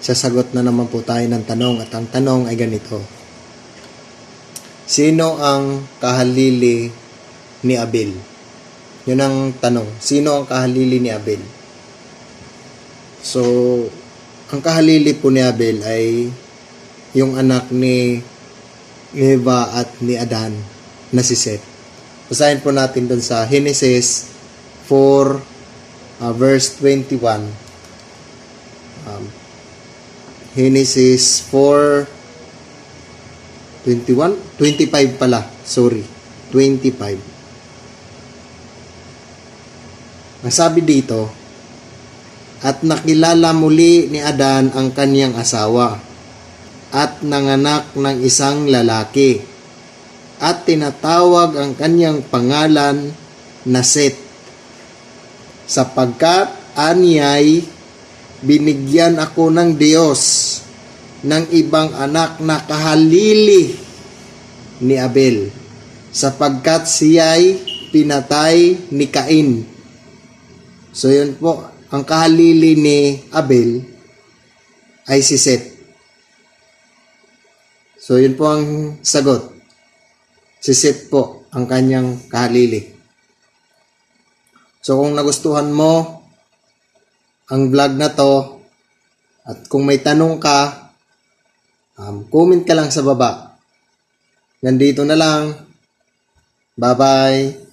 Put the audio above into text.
sasagot na naman po tayo ng tanong at ang tanong ay ganito. Sino ang kahalili ni Abel? Yun ang tanong. Sino ang kahalili ni Abel? So, ang kahalili po ni Abel ay yung anak ni Eva at ni Adan na si Seth. Basahin po natin dun sa Genesis 4 uh, verse 21. Um, Genesis 4 21 25 pala sorry. 25 ang sabi dito at nakilala muli ni Adan ang kanyang asawa at nanganak ng isang lalaki at tinatawag ang kanyang pangalan na Seth sapagkat anyay binigyan ako ng Diyos ng ibang anak na kahalili ni Abel sapagkat siya'y pinatay ni Cain. So yun po, ang kahalili ni Abel ay si Seth. So yun po ang sagot. Si Seth po ang kanyang kahalili. So kung nagustuhan mo ang vlog na to at kung may tanong ka, um, comment ka lang sa baba. Nandito na lang. Bye-bye.